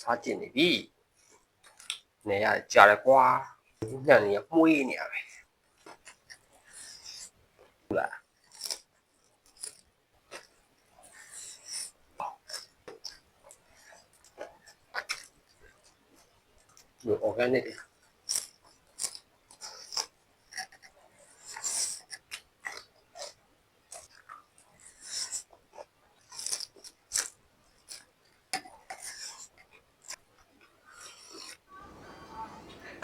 စားကျင်နေပြီနေရကြာတယ်ကွာညံ့နေရမှုေးနေရပဲဟုတ်လားဒီ organic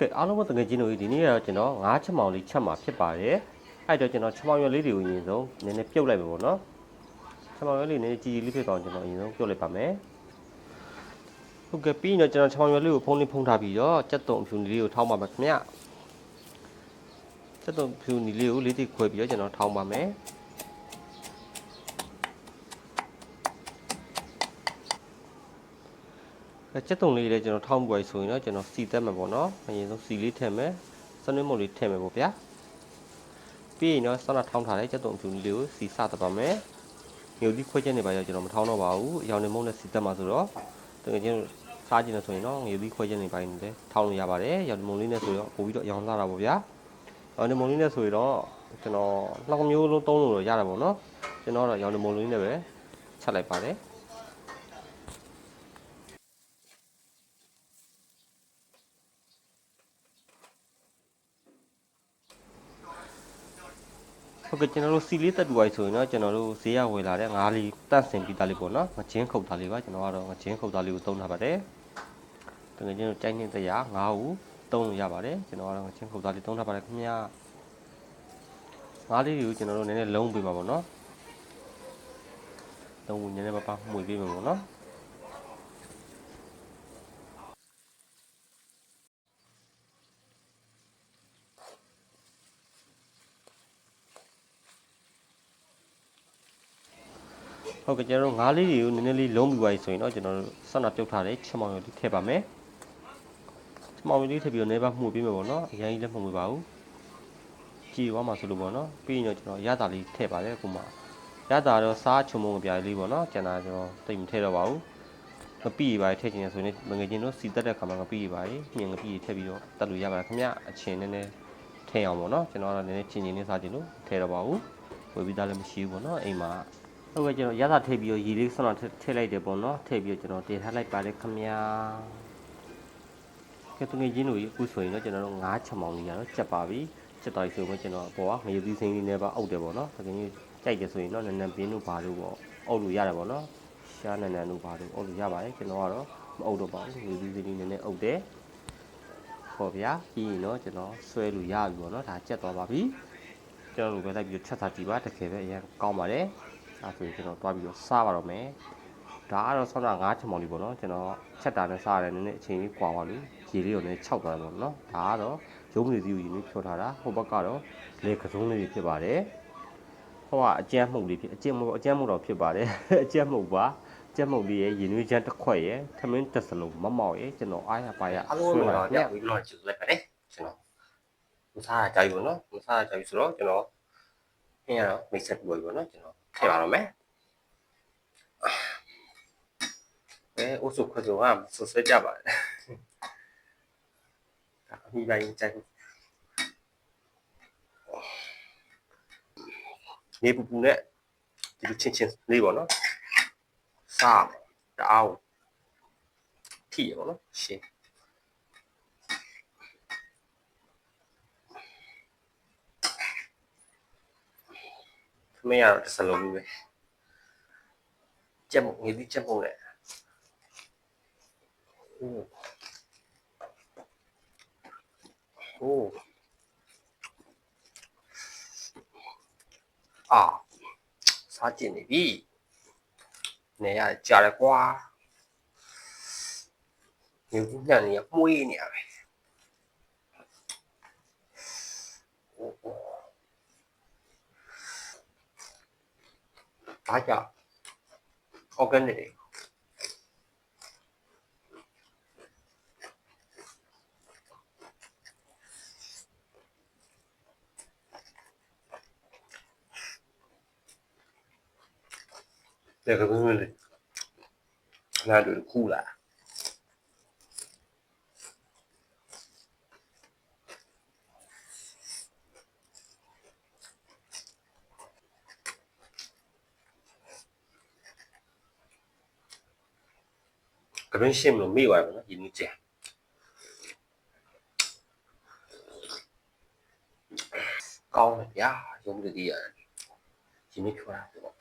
ကဲအားလုံးပဲတကယ်ချင်းတို့ဒီနေ့ကတော့ကျွန်တော်ငါးချက်မောင်လေးချက်မှာဖြစ်ပါတယ်အဲ့တော့ကျွန်တော်ချက်မောင်ရွက်လေးတွေကိုအရင်ဆုံးနည်းနည်းပြုတ်လိုက်ပါပေါ့နော်ချက်မောင်ရွက်လေးနည်းနည်းကြီးကြီးလေးဖြစ်သွားအောင်ကျွန်တော်အရင်ဆုံးပြုတ်လိုက်ပါမယ်ဟုတ်ကဲ့ပြီးရင်တော့ကျွန်တော်ချက်မောင်ရွက်လေးကိုဖုံးလေးဖုံးထားပြီးတော့ကြက်တုံဖြူနီလေးကိုထောင်းပါမယ်ခင်ဗျကြက်တုံဖြူနီလေးကိုလေးတိခွဲပြီးတော့ကျွန်တော်ထောင်းပါမယ် ကြက်တုံလေးလည်းကျွန်တော်ထောင်းပွိုက်ဆိုရင်တော့ကျွန်တော်စီသက်မှာပေါ့နော်အရင်ဆုံးစီလေးထည့်မယ်စနွှဲမုတ်လေးထည့်မယ်ပေါ့ဗျာပြီးရင်တော့ဆောင်းလာထောင်းထားတဲ့ကြက်တုံဖြူလေးကိုစီစသက်ပါမယ်မြို့ဒီခွဲချက်နေပါရောကျွန်တော်မထောင်းတော့ပါဘူးအရောင်နေမုတ်နဲ့စီသက်မှာဆိုတော့တကယ်ချင်းစားကြည့်နေဆိုရင်တော့မြို့ဒီခွဲချက်နေပိုင်းနဲ့ထောင်းလို့ရပါတယ်ရောင်နေမုတ်လေးနဲ့ဆိုတော့ပို့ပြီးတော့အရောင်စားတာပေါ့ဗျာရောင်နေမုတ်လေးနဲ့ဆိုရင်တော့ကျွန်တော်နှစ်မျိုးလုံးသုံးလို့တော့ရတာပေါ့နော်ကျွန်တော်တော့ရောင်နေမုတ်လေးနဲ့ပဲချက်လိုက်ပါတယ် ဟုတ်ကဲ့ကျွန်တော်တို့စီလေးတက်တူဝိုင်းဆိုရင်တော့ကျွန်တော်တို့ဈေးရဝယ်လာတဲ့ငါးလေးတန့်စင်ပြီးသားလေးပေါ့နော်ငချင်းခုတ်သားလေးပါကျွန်တော်ကတော့ငချင်းခုတ်သားလေးကိုသုံးထားပါတယ်တကယ်ကျွန်တော်ကြိုက်နေတဲ့ရငါးကိုသုံးလို့ရပါတယ်ကျွန်တော်ကတော့ငချင်းခုတ်သားလေးသုံးထားပါတယ်ခင်ဗျာငါးလေးတွေကိုကျွန်တော်တို့နည်းနည်းလုံးပေးပါပေါ့နော်လုံးဝင်နည်းနည်းပါးပါးမှုပေးမှာပေါ့နော် ဟုတ်ကဲ့ကျွန်တော်တို့ငါးလေးတွေကိုနည်းနည်းလေးလုံးပြီးသွားပြီဆိုရင်တော့ကျွန်တော်တို့ဆက်နာပြုတ်ထားတဲ့ချက်မောင်ရုပ်လေးထည့်ပါမယ်ချက်မောင်ရုပ်လေးထည့်ပြီးတော့နေပါမှုပေးမယ်ပေါ့နော်အရင်ကြီးလည်းမှုမပေးပါဘူးကြည်သွားမှာဆိုလို့ပေါ့နော်ပြီးရင်တော့ကျွန်တော်ရတာလေးထည့်ပါတယ်အခုမှရတာတော့စားချုံမုံပြားလေးပေါ့နော်ကျန်တာကျွန်တော်တိတ်မထည့်တော့ပါဘူးငပိရပါထည့်ချင်ရဆိုရင်ငငယ်ချင်းတို့စီတက်တဲ့ခါမှာငပိရပါညင်ငပိရထည့်ပြီးတော့တက်လို့ရပါတယ်ခင်ဗျအချင်းနည်းနည်းထည့်အောင်ပေါ့နော်ကျွန်တော်ကတော့နည်းနည်းချင်းချင်းလေးစားချင်လို့ထည့်တော့ပါဘူးဝယ်ပြီးသားလည်းမရှိဘူးပေါ့နော်အိမ်မှာ ဟုတ်ကဲ့ကျွန်တော်ရတာထည့်ပြီးတော့ရေလေးဆွမ်းတော့ထည့်လိုက်တယ်ပေါ့နော်ထည့်ပြီးတော့ကျွန်တော်တည်ထားလိုက်ပါတယ်ခမညာကဲသူငယ်ချင်းတို့အခုဆိုရင်တော့ကျွန်တော်တို့ငါးချက်မောင်လေးရတော့ချက်ပါပြီချက်တော်ပြီဆိုရင်ကျွန်တော်အပေါ်ကငရုတ်သီးစိမ်းလေးနဲ့ပါအုပ်တယ်ပေါ့နော်တကယ်ကြီးကြိုက်တယ်ဆိုရင်တော့နန်းနန်းပင်းတို့ဘာလို့ပေါ့အုပ်လို့ရတယ်ပေါ့နော်ရှားနန်းနန်းတို့ဘာလို့အုပ်လို့ရပါတယ်ကျွန်တော်ကတော့မအုပ်တော့ပါဘူးငရုတ်သီးစိမ်းလေးနဲ့အုပ်တယ်ဟောဗျာပြီးရင်တော့ကျွန်တော်ဆွဲလို့ရပြီပေါ့နော်ဒါချက်သွားပါပြီကျွန်တော်တို့ပဲလိုက်ပြီးချက်စားကြည့်ပါတကယ်ပဲအရင်ကောင်းပါတယ် အဲဆိုရင်ကျွန်တော်တွားပြီးတော့စားပါတော့မယ်ဒါကတော့ဆောင်းတာငါးချင်မောင်လေးပေါ့နော်ကျွန်တော်ချက်တာနဲ့စားရတယ်နည်းနည်းအချိန်လေးကွာပါလို့ရေလေးကိုလည်းခြောက်သွားတယ်ပေါ့နော်ဒါကတော့ရုံးမလေးစီကိုရေလေးဖြောထားတာဟိုဘက်ကတော့လေကစုံးလေးဖြစ်ပါတယ်ဟိုကအကျန်းမှုတ်လေးဖြစ်အကျန်းမှုတ်အကျန်းမှုတ်တော့ဖြစ်ပါတယ်အကျန်းမှုတ်ပါကျန်းမှုတ်လေးရဲ့ရင်နွေးချမ်းတစ်ခွက်ရဲ့ထမင်းတစ်စလုံးမမောက်ရဲ့ကျွန်တော်အားရပါရအားလုံးတော့ညပြီးတော့ကျူလိုက်ပါတယ်ကျွန်တော်မစားရကြပြီပေါ့နော်မစားရကြပြီဆိုတော့ကျွန်တော်အင်းရတော့မိတ်ဆက်ပြီးပေါ့နော်ကျွန်တော် ထည့်ပါတော့မယ်အဲအိုးစုခွတ်ဆိုကဆွဆွဲကြပါတယ်ဒါအမိပိုင်းကြိုက်နေပူပူနဲ့ဒီလိုချင်းချင်းလေးပေါ့နော်စားတအားထိရပေါ့နော်ရှင်း မင်းကတော့တစ်စလုံးပဲကြက်မငေးပြီးကြက်ပုံနဲ့โอ้โอ้အာစားကျင်နေပြီနေရကြာတယ်ကွာနေဘူးညံ့နေရမှုေးနေရပဲ ขายจากออร์แกนิกเดี๋กัเพื่อนเลยน่าดูคู่ละ ကတွင်းရှင်းမလို့မိသွားတယ်ပေါ့နော်ရင်းနှီးကြံကောင်းတယ်ဗျာရုံးတည်းရတယ်ရင်းနှီးဖြောတာပေါ့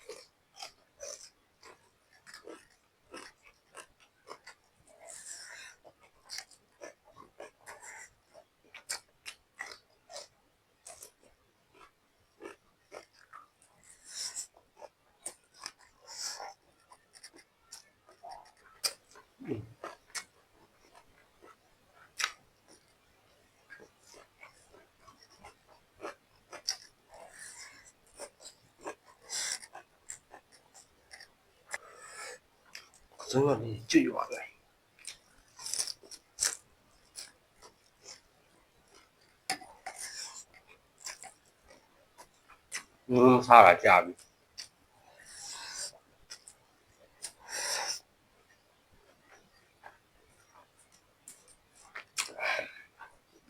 所以说你就有啊，对。嗯，啥来家里？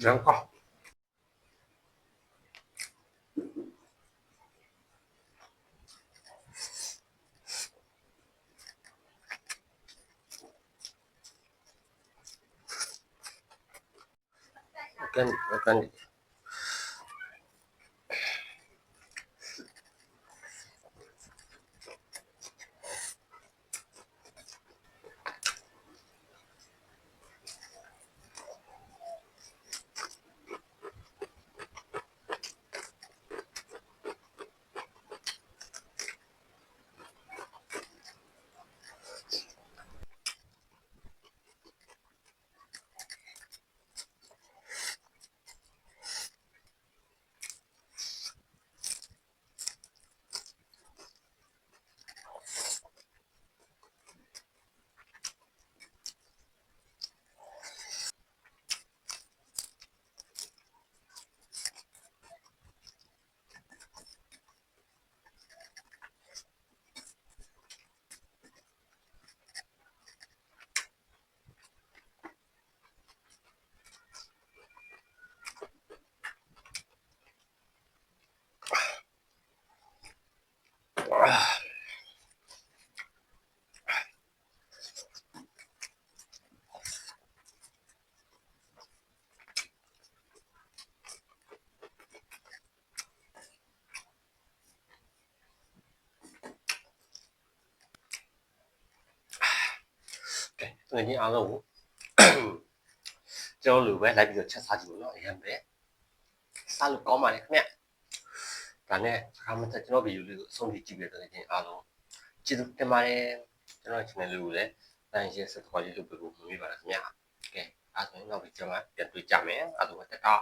然后，我跟你，我跟你。 ငယ်ချင်းအားလုံးကိုကျွန်တော်လိုပဲလိုက်ပြီးတော့ချက်စားကြည့်လို့နော်အရင်ပဲစားလို့ကောင်းပါလေခင်ဗျဒါနဲ့အခါမသက်ကျွန်တော်ဗီဒီယိုလေးကိုအဆုံးထိကြည့်ပြတဲ့ငယ်ချင်းအားလုံးကျေးဇူးတင်ပါတယ်ကျွန်တော် channel လေးကိုလည်း like share subscribe လုပ်ပေးဖို့မမေ့ပါနဲ့ခင်ဗျကဲအားဆိုရင်နောက်ပြီးကျွန်တော်ပြန်တွေ့ကြမယ်အားလုံးပဲတတား